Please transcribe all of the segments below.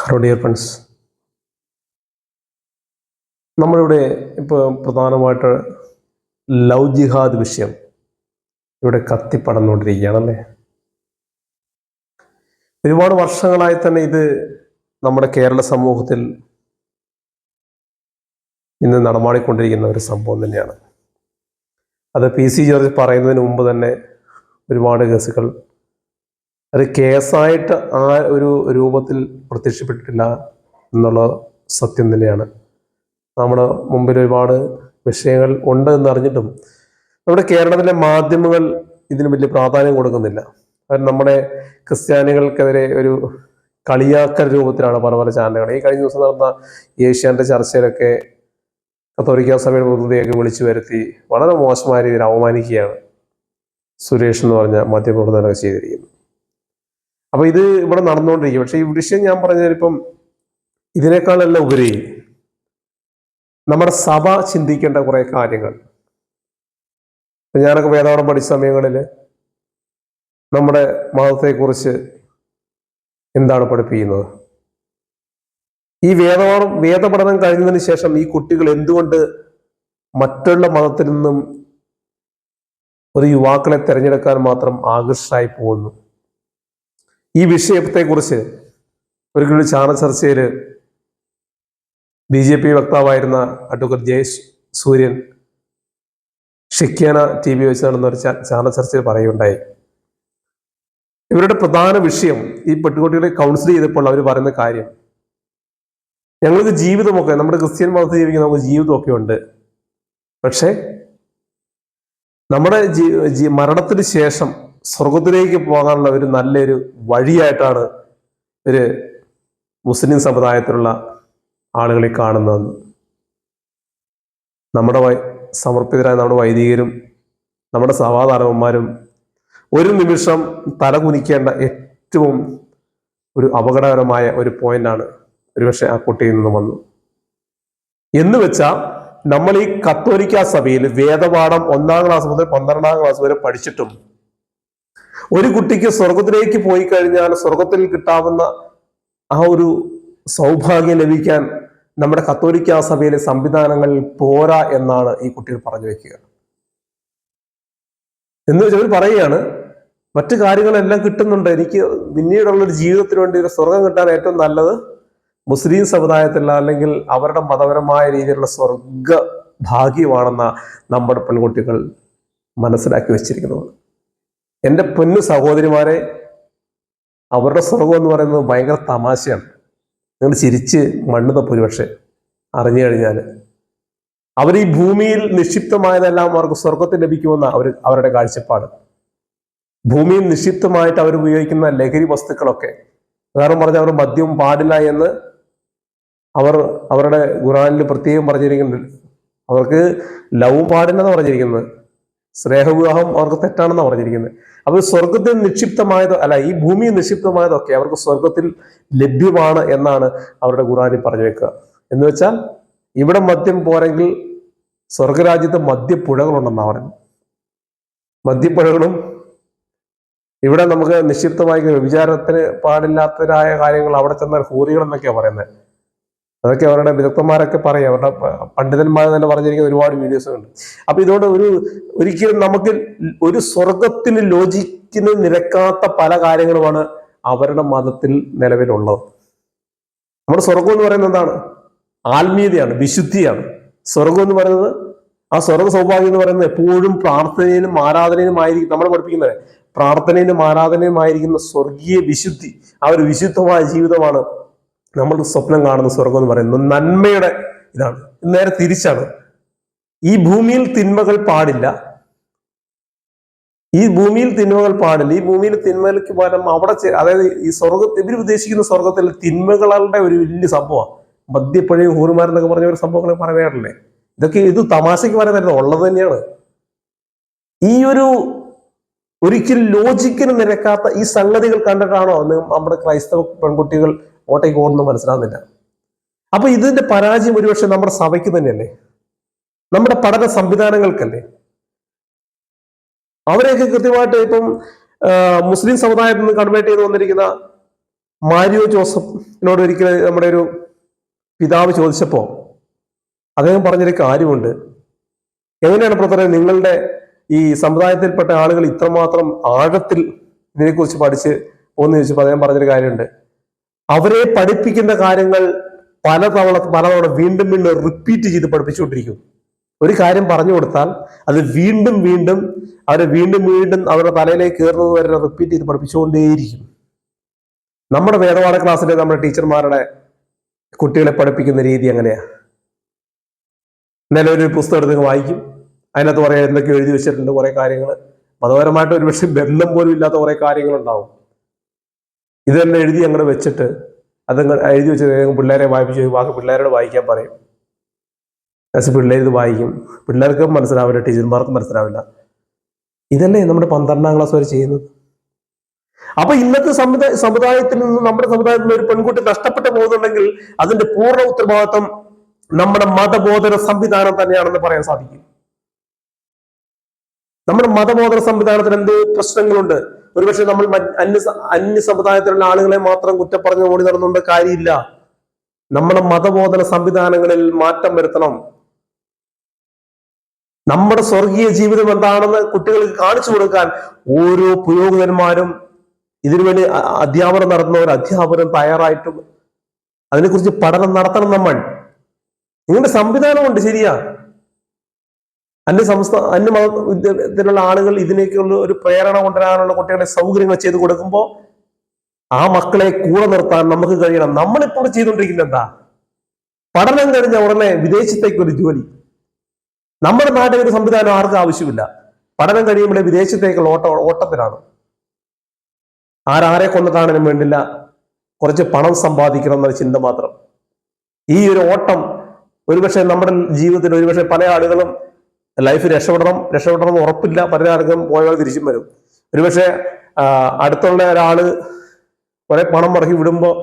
Hello dear friends നമ്മളിവിടെ ഇപ്പോൾ പ്രധാനമായിട്ട് ലവ് ജിഹാദ് വിഷയം ഇവിടെ കത്തിപ്പടന്നുകൊണ്ടിരിക്കുകയാണല്ലേ ഒരുപാട് വർഷങ്ങളായി തന്നെ ഇത് നമ്മുടെ കേരള സമൂഹത്തിൽ ഇന്ന് നടമാടിക്കൊണ്ടിരിക്കുന്ന ഒരു സംഭവം തന്നെയാണ്. അത് പി സി ജോർജ് പറയുന്നതിന് മുമ്പ് തന്നെ ഒരുപാട് കേസുകൾ അത് കേസായിട്ട് ആ ഒരു രൂപത്തിൽ പ്രത്യക്ഷപ്പെട്ടിട്ടില്ല എന്നുള്ള സത്യം തന്നെയാണ് നമ്മുടെ മുമ്പിൽ ഒരുപാട് വിഷയങ്ങൾ ഉണ്ട് എന്നറിഞ്ഞിട്ടും നമ്മുടെ കേരളത്തിലെ മാധ്യമങ്ങൾ ഇതിന് വലിയ പ്രാധാന്യം കൊടുക്കുന്നില്ല. കാരണം നമ്മുടെ ക്രിസ്ത്യാനികൾക്കെതിരെ ഒരു കളിയാക്കൽ രൂപത്തിലാണ് പല പല ചാനലുകൾ. ഈ കഴിഞ്ഞ ദിവസം നടന്ന ഏഷ്യാന്റെ ചർച്ചയിലൊക്കെ കത്തോലിക്ക സഭയുടെ പ്രതിനിധിയൊക്കെ വിളിച്ചു വരുത്തി വളരെ മോശമായ രീതിയിൽ അവമാനിക്കുകയാണ് സുരേഷ് എന്ന് പറഞ്ഞ മാധ്യമപ്രവർത്തകനൊക്കെ ചെയ്തിരിക്കുന്നത്. അപ്പൊ ഇത് ഇവിടെ നടന്നുകൊണ്ടിരിക്കും. പക്ഷെ ഈ വിഷയം ഞാൻ പറഞ്ഞാൽ ഇപ്പം ഇതിനേക്കാളെല്ലാം ഉപരി നമ്മുടെ സഭ ചിന്തിക്കേണ്ട കുറെ കാര്യങ്ങൾ. ഞാനൊക്കെ വേദപാഠം പഠിച്ച സമയങ്ങളിൽ നമ്മുടെ മതത്തെക്കുറിച്ച് എന്താണ് പഠിപ്പിക്കുന്നത്? ഈ വേദപാഠം വേദപഠനം കഴിഞ്ഞതിന് ശേഷം ഈ കുട്ടികൾ എന്തുകൊണ്ട് മറ്റുള്ള മതത്തിൽ നിന്നും ഒരു യുവാക്കളെ തിരഞ്ഞെടുക്കാൻ മാത്രം ആകർഷായി പോകുന്നു? ഈ വിഷയത്തെക്കുറിച്ച് ഒരിക്കലും ചാണ ചർച്ചയിൽ ബി ജെ പി വക്താവായിരുന്ന അഡ്വക്കേറ്റ് ജയേഷ് സൂര്യൻ ഷിക്യാന ടി വി വെച്ച് നടന്ന ഒരു ചാണ ചർച്ചയിൽ പറയുകയുണ്ടായി. ഇവരുടെ പ്രധാന വിഷയം ഈ പെട്ടുകുട്ടികളെ കൗൺസിൽ ചെയ്തപ്പോൾ അവർ പറയുന്ന കാര്യം. ഞങ്ങൾക്ക് ജീവിതമൊക്കെ നമ്മുടെ ക്രിസ്ത്യൻ മതത്തിൽ ജീവിക്കുന്ന നമുക്ക് ജീവിതമൊക്കെ ഉണ്ട്. പക്ഷേ നമ്മുടെ മരണത്തിന് ശേഷം സ്വർഗത്തിലേക്ക് പോകാനുള്ള ഒരു നല്ലൊരു വഴിയായിട്ടാണ് ഒരു മുസ്ലിം സമുദായത്തിലുള്ള ആളുകളെ കാണുന്നതെന്ന് നമ്മുടെ സമർപ്പിതരായ നമ്മുടെ വൈദികരും നമ്മുടെ സഭാതാരവന്മാരും ഒരു നിമിഷം തലകുനിക്കേണ്ട ഏറ്റവും ഒരു അപകടകരമായ ഒരു പോയിന്റാണ് ഒരുപക്ഷെ ആ കുട്ടിയിൽ നിന്ന് വന്നു എന്ന് വെച്ചാൽ നമ്മൾ ഈ കത്തോലിക്ക സഭയിൽ വേദപാഠം ഒന്നാം ക്ലാസ് മുതൽ പന്ത്രണ്ടാം ക്ലാസ് വരെ പഠിച്ചിട്ടും ഒരു കുട്ടിക്ക് സ്വർഗത്തിലേക്ക് പോയി കഴിഞ്ഞാൽ സ്വർഗത്തിൽ കിട്ടാവുന്ന ആ ഒരു സൗഭാഗ്യം ലഭിക്കാൻ നമ്മുടെ കത്തോലിക്ക സഭയിലെ സംവിധാനങ്ങളിൽ പോരാ എന്നാണ് ഈ കുട്ടികൾ പറഞ്ഞു വെക്കുക. എന്ന് വെച്ചാൽ അവർ പറയുകയാണ് മറ്റു കാര്യങ്ങളെല്ലാം കിട്ടുന്നുണ്ട്. എനിക്ക് പിന്നീടുള്ള ഒരു ജീവിതത്തിന് വേണ്ടി ഒരു സ്വർഗം കിട്ടാൻ ഏറ്റവും നല്ലത് മുസ്ലിം സമുദായത്തിലുള്ള അല്ലെങ്കിൽ അവരുടെ മതപരമായ രീതിയിലുള്ള സ്വർഗ ഭാഗ്യമാണെന്ന നമ്മുടെ പെൺകുട്ടികൾ മനസ്സിലാക്കി വെച്ചിരിക്കുന്നത്. എന്റെ പൊന്നു സഹോദരിമാരെ അവരുടെ സ്വർഗം എന്ന് പറയുന്നത് ഭയങ്കര തമാശയാണ്. നിങ്ങൾ ചിരിച്ച് മണ്ണ് തപ്പും പക്ഷെ അറിഞ്ഞു കഴിഞ്ഞാൽ അവർ ഈ ഭൂമിയിൽ നിക്ഷിപ്തമായതെല്ലാം അവർക്ക് സ്വർഗത്തിൽ ലഭിക്കുമെന്ന അവർ അവരുടെ കാഴ്ചപ്പാട്. ഭൂമിയിൽ നിക്ഷിപ്തമായിട്ട് അവർ ഉപയോഗിക്കുന്ന ലഹരി വസ്തുക്കളൊക്കെ വേറെ പറഞ്ഞാൽ അവർ മദ്യം പാടില്ല എന്ന് അവർ അവരുടെ ഖുറാനിൽ പ്രത്യേകം പറഞ്ഞിരിക്കുന്നുണ്ട്. അവർക്ക് ലവ് പാടില്ലെന്ന് പറഞ്ഞിരിക്കുന്നത്. സ്നേഹവിവാഹം അവർക്ക് തെറ്റാണെന്നാണ് പറഞ്ഞിരിക്കുന്നത്. അപ്പോൾ സ്വർഗത്തിൽ നിക്ഷിപ്തമായതോ അല്ല ഈ ഭൂമിയിൽ നിക്ഷിപ്തമായതൊക്കെ അവർക്ക് സ്വർഗത്തിൽ ലഭ്യമാണ് എന്നാണ് അവരുടെ ഖുറാനിൽ പറഞ്ഞു വെക്കുക. എന്ന് വെച്ചാൽ ഇവിടെ മദ്യം പോരെങ്കിൽ സ്വർഗരാജ്യത്ത് മദ്യപ്പുഴകളുണ്ടെന്നാണ് പറയുന്നത്. മദ്യപ്പുഴകളും ഇവിടെ നമുക്ക് നിക്ഷിപ്തമായി വിചാരത്തിന് പാടില്ലാത്തതായ കാര്യങ്ങൾ അവിടെ ചെന്നാൽ ഹൂറികൾ എന്നൊക്കെയാണ് പറയുന്നത്. അതൊക്കെ അവരുടെ വിദഗ്ധന്മാരൊക്കെ പറയും. അവരുടെ പണ്ഡിതന്മാർ തന്നെ പറഞ്ഞിരിക്കുന്ന ഒരുപാട് വീഡിയോസ് ഉണ്ട് അപ്പൊ ഇതുകൊണ്ട് ഒരു ഒരിക്കലും നമുക്ക് ഒരു സ്വർഗത്തിന് ലോജിക്കിന് നിരക്കാത്ത പല കാര്യങ്ങളുമാണ് അവരുടെ മതത്തിൽ നിലവിലുള്ളത്. നമ്മുടെ സ്വർഗം എന്ന് പറയുന്നത് എന്താണ്? ആത്മീയതയാണ് വിശുദ്ധിയാണ്. സ്വർഗം എന്ന് പറയുന്നത് ആ സ്വർഗ സൗഭാഗ്യം എന്ന് പറയുന്നത് എപ്പോഴും പ്രാർത്ഥനയിലും ആരാധനയിലും ആയിരിക്കും നമ്മൾ പഠിപ്പിക്കുന്നത് പ്രാർത്ഥനയിലും ആരാധനയിലും ആയിരിക്കുന്ന സ്വർഗീയ വിശുദ്ധി ആ ഒരു വിശുദ്ധമായ ജീവിതമാണ് നമ്മൾ സ്വപ്നം കാണുന്ന സ്വർഗം എന്ന് പറയുന്നത് നന്മയുടെ ഇതാണ്. നേരെ തിരിച്ചാണ്. ഈ ഭൂമിയിൽ തിന്മകൾ പാടില്ല. ഈ ഭൂമിയിൽ തിന്മകൾ പാടില്ല. ഈ ഭൂമിയിൽ തിന്മകൾക്ക് പകരം അവിടെ അതായത് ഈ സ്വർഗ ഇവർ ഉദ്ദേശിക്കുന്ന സ്വർഗത്തിൽ തിന്മകളുടെ ഒരു വലിയ സംഭവമാണ്. മദ്യപ്പഴയും ഹൂറുമാരെന്നൊക്കെ പറഞ്ഞ ഒരു സംഭവങ്ങളെ പറയാറില്ലേ? ഇതൊക്കെ ഇത് തമാശയ്ക്ക് പറയുന്നതായിരുന്നു ഉള്ളത് തന്നെയാണ്. ഈ ഒരു ഒരിക്കലും ലോജിക്കിന് നിരക്കാത്ത ഈ സംഗതികൾ കണ്ടിട്ടാണോ നമ്മുടെ ക്രൈസ്തവ പെൺകുട്ടികൾ ഓട്ടയ്ക്ക് ഓടുന്നു മനസ്സിലാകുന്നില്ല അപ്പൊ ഇതിന്റെ പരാജയം ഒരുപക്ഷെ നമ്മുടെ സഭയ്ക്ക് തന്നെയല്ലേ? നമ്മുടെ പഠന സംവിധാനങ്ങൾക്കല്ലേ? അവരെയൊക്കെ കൃത്യമായിട്ട് ഇപ്പം മുസ്ലിം സമുദായത്തിൽ നിന്ന് കൺവേർട്ട് ചെയ്ത് വന്നിരിക്കുന്ന മാരിയോ ജോസഫിനോട് ഒരിക്കൽ നമ്മുടെ ഒരു പിതാവ് ചോദിച്ചപ്പോൾ അദ്ദേഹം പറഞ്ഞൊരു കാര്യമുണ്ട്. എങ്ങനെയാണ് പ്രത്യേക നിങ്ങളുടെ ഈ സമുദായത്തിൽപ്പെട്ട ആളുകൾ ഇത്രമാത്രം ആഴത്തിൽ ഇതിനെക്കുറിച്ച് പഠിച്ച് പോകുന്ന ചോദിച്ചപ്പോൾ അദ്ദേഹം പറഞ്ഞൊരു കാര്യമുണ്ട്. അവരെ പഠിപ്പിക്കുന്ന കാര്യങ്ങൾ പലതവണ പലതവണ വീണ്ടും വീണ്ടും റിപ്പീറ്റ് ചെയ്ത് പഠിപ്പിച്ചുകൊണ്ടിരിക്കും. ഒരു കാര്യം പറഞ്ഞു കൊടുത്താൽ അത് വീണ്ടും വീണ്ടും അവരെ വീണ്ടും വീണ്ടും അവരുടെ തലയിലേക്ക് കയറുന്നത് വരെ റിപ്പീറ്റ് ചെയ്ത് പഠിപ്പിച്ചുകൊണ്ടേയിരിക്കും. നമ്മുടെ വേദപാഠ ക്ലാസ്സിലെ നമ്മുടെ ടീച്ചർമാരുടെ കുട്ടികളെ പഠിപ്പിക്കുന്ന രീതി എങ്ങനെയാ? ഒരു പുസ്തകം എടുത്ത് വായിക്കും. അതിനകത്ത് കുറെ എന്തൊക്കെ എഴുതി വെച്ചിട്ടുണ്ട് കുറേ കാര്യങ്ങൾ മതപരമായിട്ട് ഒരുപക്ഷെ ബന്ധം പോലും ഇല്ലാത്ത കുറെ കാര്യങ്ങളുണ്ടാവും. ഇതെല്ലാം എഴുതി അങ്ങോട്ട് വെച്ചിട്ട് അതങ്ങ് എഴുതി വെച്ച് പിള്ളേരെ വായിപ്പിച്ച് ബാക്കി പിള്ളേരോട് വായിക്കാൻ പറയും. പക്ഷേ പിള്ളേർ ഇത് വായിക്കും. പിള്ളേർക്ക് മനസ്സിലാവില്ല ടീച്ചർമാർക്കും മനസ്സിലാവില്ല. ഇതല്ലേ നമ്മുടെ പന്ത്രണ്ടാം ക്ലാസ് വരെ ചെയ്യുന്നത്? അപ്പൊ ഇന്നത്തെ സമുദായ സമുദായത്തിൽ നിന്ന് നമ്മുടെ സമുദായത്തിൽ നിന്ന് ഒരു പെൺകുട്ടി നഷ്ടപ്പെട്ടു പോകുന്നുണ്ടെങ്കിൽ അതിന്റെ പൂർണ ഉത്തരവാദിത്വം നമ്മുടെ മതബോധന സംവിധാനം തന്നെയാണെന്ന് പറയാൻ സാധിക്കും. നമ്മുടെ മതബോധന സംവിധാനത്തിന് എന്തോ പ്രശ്നങ്ങളുണ്ട്? ഒരുപക്ഷെ നമ്മൾ അന്യ അന്യ സമുദായത്തിലുള്ള ആളുകളെ മാത്രം കുറ്റം പറഞ്ഞു ഓടി നടന്നുകൊണ്ട് കാര്യമില്ല. നമ്മുടെ മതബോധന സംവിധാനങ്ങളിൽ മാറ്റം വരുത്തണം. നമ്മുടെ സ്വർഗീയ ജീവിതം എന്താണെന്ന് കുട്ടികൾക്ക് കാണിച്ചു കൊടുക്കാൻ ഓരോ പുരോഹിതന്മാരും ഇതിനുവേണ്ടി അധ്യാപനം നടത്തുന്ന ഒരു അധ്യാപനം തയ്യാറായിട്ടും അതിനെക്കുറിച്ച് പഠനം നടത്തണം നമ്മൾ. നിങ്ങളുടെ സംവിധാനമുണ്ട് ശരിയാ. അന്യ സംസ്ഥാന അന്യ മതത്തിലുള്ള ആളുകൾ ഇതിനേക്കുള്ള ഒരു പ്രേരണ കൊണ്ടുവരാനുള്ള കുട്ടികളെ സൗകര്യങ്ങൾ ചെയ്തു കൊടുക്കുമ്പോൾ ആ മക്കളെ കൂടെ നിർത്താൻ നമുക്ക് കഴിയണം. നമ്മളിപ്പോൾ ചെയ്തുകൊണ്ടിരിക്കുന്നത് എന്താ? പഠനം കഴിഞ്ഞ ഉടനെ വിദേശത്തേക്ക് ഒരു ജോലി. നമ്മുടെ നാട്ടിൽ ഒരു സംവിധാനം ആർക്കും ആവശ്യമില്ല. പഠനം കഴിയുമ്പോൾ വിദേശത്തേക്കുള്ള ഓട്ട ഓട്ടത്തിലാണ്. ആരാരെ കൊന്നതാണെന്നും വേണ്ടില്ല. കുറച്ച് പണം സമ്പാദിക്കണം എന്നൊരു ചിന്ത മാത്രം. ഈ ഒരു ഓട്ടം ഒരുപക്ഷെ നമ്മുടെ ജീവിതത്തിൽ ഒരുപക്ഷെ പല ആളുകളും ലൈഫ് രക്ഷപ്പെടണം രക്ഷപ്പെടണം എന്ന് ഉറപ്പില്ല. പലരാർക്കും പോയാൽ തിരിച്ചും വരും. ഒരുപക്ഷെ അടുത്തുള്ള ഒരാൾ കുറെ പണം മുടക്കി വിടുമ്പോൾ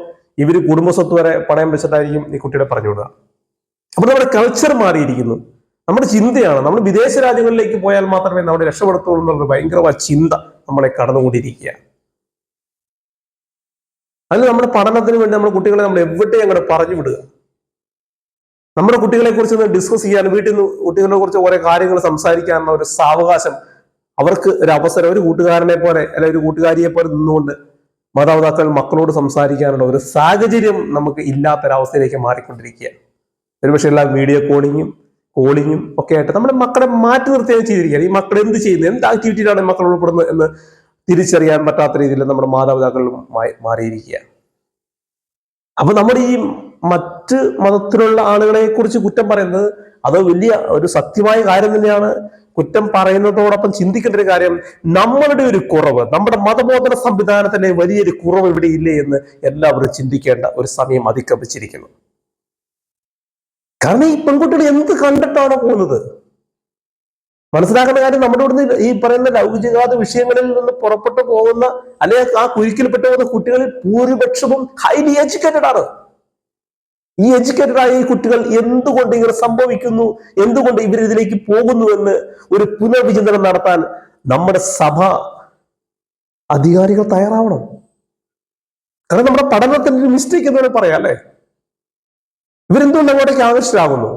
ഇവർ കുടുംബസ്വത്ത് വരെ പണയം വെച്ചിട്ടായിരിക്കും ഈ കുട്ടിയുടെ പറഞ്ഞു വിടുക. അപ്പോൾ നമ്മുടെ കൾച്ചർ മാറിയിരിക്കുന്നു. നമ്മുടെ ചിന്തയാണ്. നമ്മൾ വിദേശ രാജ്യങ്ങളിലേക്ക് പോയാൽ മാത്രമേ നമ്മുടെ രക്ഷപ്പെടുത്തുള്ളൂ എന്നുള്ള ഭയങ്കരമായ ചിന്ത നമ്മളെ കടന്നുകൊണ്ടിരിക്കുക. അതിന് നമ്മുടെ പഠനത്തിന് വേണ്ടി നമ്മുടെ കുട്ടികളെ നമ്മൾ എവിടെ അങ്ങോട്ട് പറഞ്ഞു വിടുക. നമ്മുടെ കുട്ടികളെ കുറിച്ച് ഒന്ന് ഡിസ്കസ് ചെയ്യാൻ വീട്ടിൽ നിന്ന് കുട്ടികളെ കുറിച്ച് കുറെ കാര്യങ്ങൾ സംസാരിക്കാനുള്ള ഒരു സാവകാശം അവർക്ക് ഒരു അവസരം ഒരു കൂട്ടുകാരനെ പോലെ അല്ലെ ഒരു കൂട്ടുകാരിയെ പോലെ നിന്നുകൊണ്ട് മാതാപിതാക്കൾ മക്കളോട് സംസാരിക്കാനുള്ള ഒരു സാഹചര്യം നമുക്ക് ഇല്ലാത്തൊരവസ്ഥയിലേക്ക് മാറിക്കൊണ്ടിരിക്കുക ഒരുപക്ഷെ എല്ലാ വീഡിയോ കോളിങ്ങും കോളിങ്ങും ഒക്കെ ആയിട്ട് നമ്മുടെ മക്കളെ മാറ്റി നിർത്തുകയും ചെയ്തിരിക്കുകയാണ്. ഈ മക്കൾ എന്ത് ചെയ്യുന്നത് എന്ത് ആക്ടിവിറ്റിയിലാണ് മക്കൾ ഉൾപ്പെടുന്നത് എന്ന് തിരിച്ചറിയാൻ പറ്റാത്ത രീതിയിൽ നമ്മുടെ മാതാപിതാക്കൾ മാറിയിരിക്കുകയാണ്. മാറിയിരിക്കുക അപ്പൊ നമ്മുടെ ഈ മറ്റ് മതത്തിലുള്ള ആളുകളെ കുറിച്ച് കുറ്റം പറയുന്നത് അത് വലിയ ഒരു സത്യമായ കാര്യം തന്നെയാണ് കുറ്റം പറയുന്നതോടൊപ്പം ചിന്തിക്കേണ്ട ഒരു കാര്യം നമ്മളുടെ ഒരു കുറവ് നമ്മുടെ മതബോധന സംവിധാനത്തിന്റെ വലിയൊരു കുറവ് ഇവിടെ ഇല്ലേ എന്ന് എല്ലാവരും ചിന്തിക്കേണ്ട ഒരു സമയം അതിക്രമിച്ചിരിക്കുന്നു. കാരണം ഈ പെൺകുട്ടികൾ എന്ത് കണ്ടിട്ടാണ് പോകുന്നത്? മനസ്സിലാക്കുന്ന കാര്യം നമ്മുടെ ഇവിടുന്ന് ഈ പറയുന്ന ലൗകികാത വിഷയങ്ങളിൽ നിന്ന് പുറപ്പെട്ടു പോകുന്ന അല്ലെങ്കിൽ ആ കുരുക്കിൽപ്പെട്ടു പോകുന്ന കുട്ടികളിൽ ഭൂരിപക്ഷവും ഹൈലി എഡ്യൂക്കേറ്റഡ് ആണ്. ഈ എഡ്യൂക്കേറ്റഡ് ആയ ഈ കുട്ടികൾ എന്തുകൊണ്ട് ഇങ്ങനെ സംഭവിക്കുന്നു? എന്തുകൊണ്ട് ഇവർ ഇതിലേക്ക് പോകുന്നു എന്ന് ഒരു പുനർവിചിന്തനം നടത്താൻ നമ്മുടെ സഭ അധികാരികൾ തയ്യാറാവണം. കാരണം നമ്മുടെ പഠനത്തിൽ ഒരു മിസ്റ്റേക്ക് എന്ന് പറയാം അല്ലെ? ഇവരെന്തുകൊണ്ട് അങ്ങോട്ടേക്ക് ആകർഷരാകുന്നു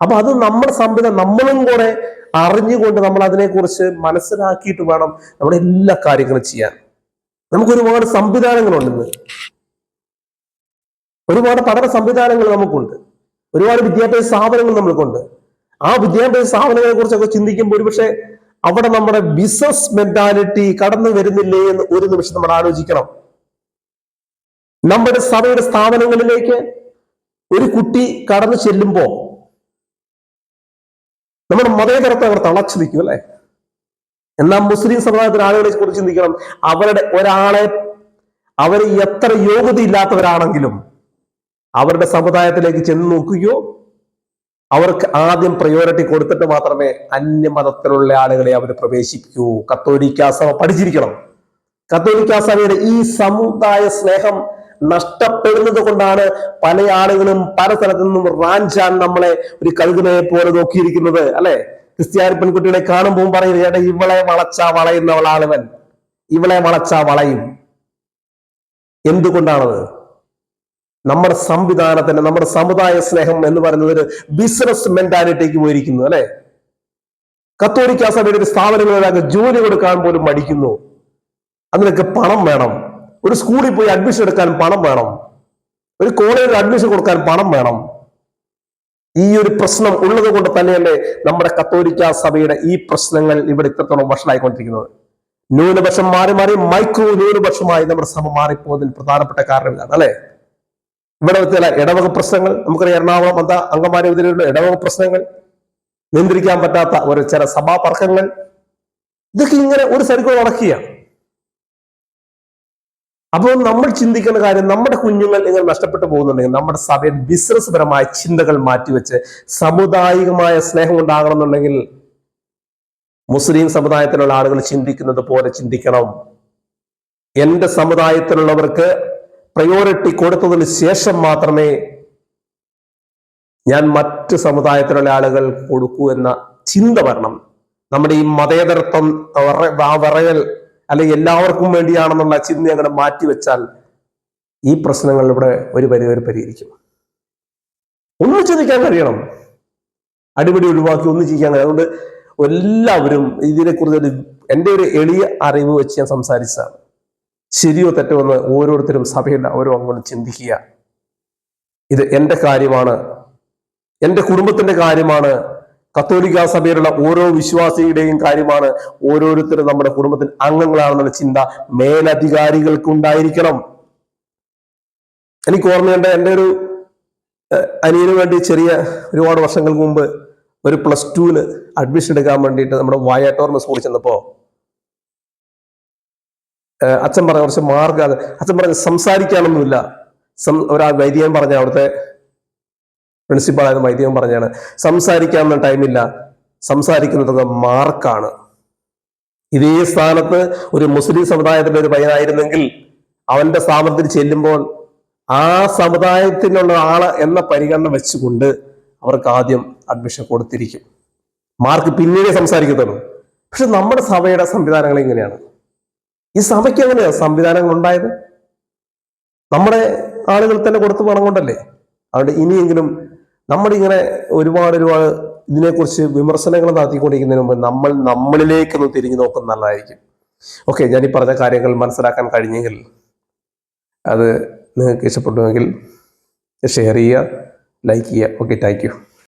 അപ്പൊ അത് നമ്മുടെ സംവിധാനം നമ്മളും കൂടെ അറിഞ്ഞുകൊണ്ട് നമ്മൾ അതിനെക്കുറിച്ച് മനസ്സിലാക്കിയിട്ട് വേണം നമ്മുടെ എല്ലാ കാര്യങ്ങളും ചെയ്യാൻ. നമുക്ക് ഒരുപാട് സംവിധാനങ്ങളുണ്ട് ഇന്ന്. ഒരുപാട് പഠന സംവിധാനങ്ങൾ നമുക്കുണ്ട്. ഒരുപാട് വിദ്യാഭ്യാസ സ്ഥാപനങ്ങൾ നമ്മൾക്കുണ്ട്. ആ വിദ്യാഭ്യാസ സ്ഥാപനങ്ങളെ കുറിച്ചൊക്കെ ചിന്തിക്കുമ്പോൾ ഒരുപക്ഷെ അവിടെ നമ്മുടെ ബിസിനസ് മെന്റാലിറ്റി കടന്നു വരുന്നില്ലേ എന്ന് ഒരു നിമിഷം നമ്മൾ ആലോചിക്കണം. നമ്മുടെ സഭയുടെ സ്ഥാപനങ്ങളിലേക്ക് ഒരു കുട്ടി കടന്നു ചെല്ലുമ്പോ നമ്മുടെ മതേതരത്തെ അവർ തളച്ചു നിൽക്കും അല്ലെ? എന്നാൽ മുസ്ലിം സമുദായത്തിലെ ആളുകളെ കുറിച്ച് ചിന്തിക്കണം. അവരുടെ ഒരാളെ അവർ എത്ര യോഗ്യതയില്ലാത്തവരാണെങ്കിലും അവരുടെ സമുദായത്തിലേക്ക് ചെന്ന് നോക്കുകയോ അവർക്ക് ആദ്യം പ്രയോറിറ്റി കൊടുത്തിട്ട് മാത്രമേ അന്യമതത്തിലുള്ള ആളുകളെ അവർ പ്രവേശിപ്പിക്കൂ. കത്തോലിക്ക സഭ പഠിച്ചിരിക്കണം. കത്തോലിക്ക സഭയുടെ ഈ സമുദായ സ്നേഹം നഷ്ടപ്പെടുന്നത് കൊണ്ടാണ് പല ആളുകളും പല സ്ഥലത്തു നിന്നും റാഞ്ചാൻ നമ്മളെ ഒരു കഴുകുനെ പോലെ നോക്കിയിരിക്കുന്നത് അല്ലെ? ക്രിസ്ത്യാനി പെൺകുട്ടികളെ കാണുമ്പോൾ പറയുന്നത് ചേട്ടാ ഇവളെ വളച്ച വളയുന്നവളാണിവൻ ഇവളെ വളച്ച വളയും. എന്തുകൊണ്ടാണത്? നമ്മുടെ സംവിധാനത്തിന് നമ്മുടെ സമുദായ സ്നേഹം എന്ന് പറയുന്നത് ഒരു ബിസിനസ് മെന്റാലിറ്റിക്ക് പോയിരിക്കുന്നു അല്ലെ? കത്തോലിക്ക സഭയുടെ ഒരു സ്ഥാപനങ്ങളിലൊക്കെ ജോലി കൊടുക്കാൻ പോലും മടിക്കുന്നു. അതിനൊക്കെ പണം വേണം. ഒരു സ്കൂളിൽ പോയി അഡ്മിഷൻ എടുക്കാൻ പണം വേണം. ഒരു കോളേജിൽ അഡ്മിഷൻ കൊടുക്കാൻ പണം വേണം. ഈ ഒരു പ്രശ്നം ഉള്ളത് കൊണ്ട് തന്നെയല്ലേ നമ്മുടെ കത്തോലിക്ക സഭയുടെ ഈ പ്രശ്നങ്ങൾ ഇവിടെ ഇത്രത്തോളം വഷളായിക്കൊണ്ടിരിക്കുന്നത്. ന്യൂനപക്ഷം മാറി മാറി മൈക്രോ ന്യൂനപക്ഷമായി നമ്മുടെ സഭ മാറിപ്പോകുന്നതിന് പ്രധാനപ്പെട്ട കാരണം ഇതാണ് അല്ലെ? ഇവിടെ ചില ഇടവക പ്രശ്നങ്ങൾ നമുക്കറിയാം എറണാകുളം മന്ത അങ്കമാരി എതിരെയുള്ള ഇടവക പ്രശ്നങ്ങൾ നിയന്ത്രിക്കാൻ പറ്റാത്ത ഒരു ചില സഭാ തർക്കങ്ങൾ. ഇതൊക്കെ ഇങ്ങനെ ഒരു സൈഡിൽ നടക്കുകയാണ് അപ്പോൾ നമ്മൾ ചിന്തിക്കുന്ന കാര്യം നമ്മുടെ കുഞ്ഞുങ്ങൾ ഇങ്ങനെ നഷ്ടപ്പെട്ടു പോകുന്നുണ്ടെങ്കിൽ നമ്മുടെ സഭയിൽ ബിസിനസ് പരമായ ചിന്തകൾ മാറ്റിവെച്ച് സമുദായികമായ സ്നേഹം ഉണ്ടാകണമെന്നുണ്ടെങ്കിൽ മുസ്ലിം സമുദായത്തിലുള്ള ആളുകൾ ചിന്തിക്കുന്നത് പോലെ ചിന്തിക്കണം. എന്റെ സമുദായത്തിലുള്ളവർക്ക് പ്രയോറിറ്റി കൊടുത്തതിന് ശേഷം മാത്രമേ ഞാൻ മറ്റ് സമുദായത്തിലുള്ള ആളുകൾ കൊടുക്കൂ എന്ന ചിന്ത വരണം. നമ്മുടെ ഈ മതേതരത്വം വറയൽ അല്ലെങ്കിൽ എല്ലാവർക്കും വേണ്ടിയാണെന്നുള്ള ചിന്ത അങ്ങനെ മാറ്റിവെച്ചാൽ ഈ പ്രശ്നങ്ങൾ ഇവിടെ ഒരു പരിധി പരിഹരിക്കും. ഒന്ന് ചിന്തിക്കാൻ കഴിയണം. അടിപിടി ഒഴിവാക്കി ഒന്ന് ചിന്തിക്കാൻ കഴിയും അതുകൊണ്ട് എല്ലാവരും ഇതിനെക്കുറിച്ച് എന്റെ ഒരു എളിയ അറിവ് വെച്ച് ഞാൻ സംസാരിച്ചതാണ്. ശരിയോ തെറ്റോ എന്ന് ഓരോരുത്തരും സഭയുടെ ഓരോ അംഗങ്ങളും ചിന്തിക്കുക. ഇത് എന്റെ കാര്യമാണ്. എന്റെ കുടുംബത്തിന്റെ കാര്യമാണ്. കത്തോലിക്ക സഭയിലുള്ള ഓരോ വിശ്വാസിയുടെയും കാര്യമാണ്. ഓരോരുത്തരും നമ്മുടെ കുടുംബത്തിൽ അംഗങ്ങളാണെന്നുള്ള ചിന്ത മേലധികാരികൾക്ക് ഉണ്ടായിരിക്കണം എനിക്ക് ഓർമ്മയുണ്ട് എന്റെ ഒരു അനിയന് വേണ്ടി ചെറിയ ഒരുപാട് വർഷങ്ങൾക്ക് മുമ്പ് ഒരു പ്ലസ് ടുവിന് അഡ്മിഷൻ എടുക്കാൻ വേണ്ടിയിട്ട് നമ്മുടെ വായാട്ടോർമ സ്കൂളിൽ ചെന്നപ്പോ ഏഹ്, അച്ഛൻ പറഞ്ഞ കുറച്ച് മാർഗ അച്ഛൻ പറഞ്ഞ സംസാരിക്കാനൊന്നുമില്ല. സം- ഒരാ വൈദ്യൻ പറഞ്ഞ അവിടുത്തെ പ്രിൻസിപ്പാൾ ആയ വൈദ്യൻ പറഞ്ഞാണ്. സംസാരിക്കാനൊന്നും ടൈമില്ല സംസാരിക്കുന്നതൊക്കെ മാർക്കാണ്. ഇതേ സ്ഥാനത്ത് ഒരു മുസ്ലിം സമുദായത്തിന്റെ ഒരു പയ്യനായിരുന്നെങ്കിൽ അവന്റെ സ്ഥാപനത്തിൽ ചെല്ലുമ്പോൾ ആ സമുദായത്തിനുള്ള ആൾ എന്ന പരിഗണന വെച്ചുകൊണ്ട് അവർക്ക് ആദ്യം അഡ്മിഷൻ കൊടുത്തിരിക്കും. മാർക്ക് പിന്നീട് സംസാരിക്കത്തുള്ളൂ. പക്ഷെ നമ്മുടെ സഭയുടെ സംവിധാനങ്ങൾ എങ്ങനെയാണ് ഈ സഭയ്ക്ക് എങ്ങനെയാണ് സംവിധാനങ്ങൾ ഉണ്ടായത് നമ്മുടെ ആളുകൾ തന്നെ കൊടുത്തു പണം കൊണ്ടല്ലേ? അതുകൊണ്ട് ഇനിയെങ്കിലും നമ്മളിങ്ങനെ ഒരുപാട് ഒരുപാട് ഇതിനെക്കുറിച്ച് വിമർശനങ്ങൾ നടത്തിക്കൊണ്ടിരിക്കുന്നതിന് മുമ്പ് നമ്മൾ നമ്മളിലേക്കൊന്ന് തിരിഞ്ഞു നോക്കുന്നത് നല്ലതായിരിക്കും. ഓക്കെ ഞാൻ ഈ പറഞ്ഞ കാര്യങ്ങൾ മനസ്സിലാക്കാൻ കഴിഞ്ഞെങ്കിൽ അത് നിങ്ങൾക്ക് ഇഷ്ടപ്പെട്ടുവെങ്കിൽ ഷെയർ ചെയ്യുക ലൈക്ക് ചെയ്യുക. Okay thank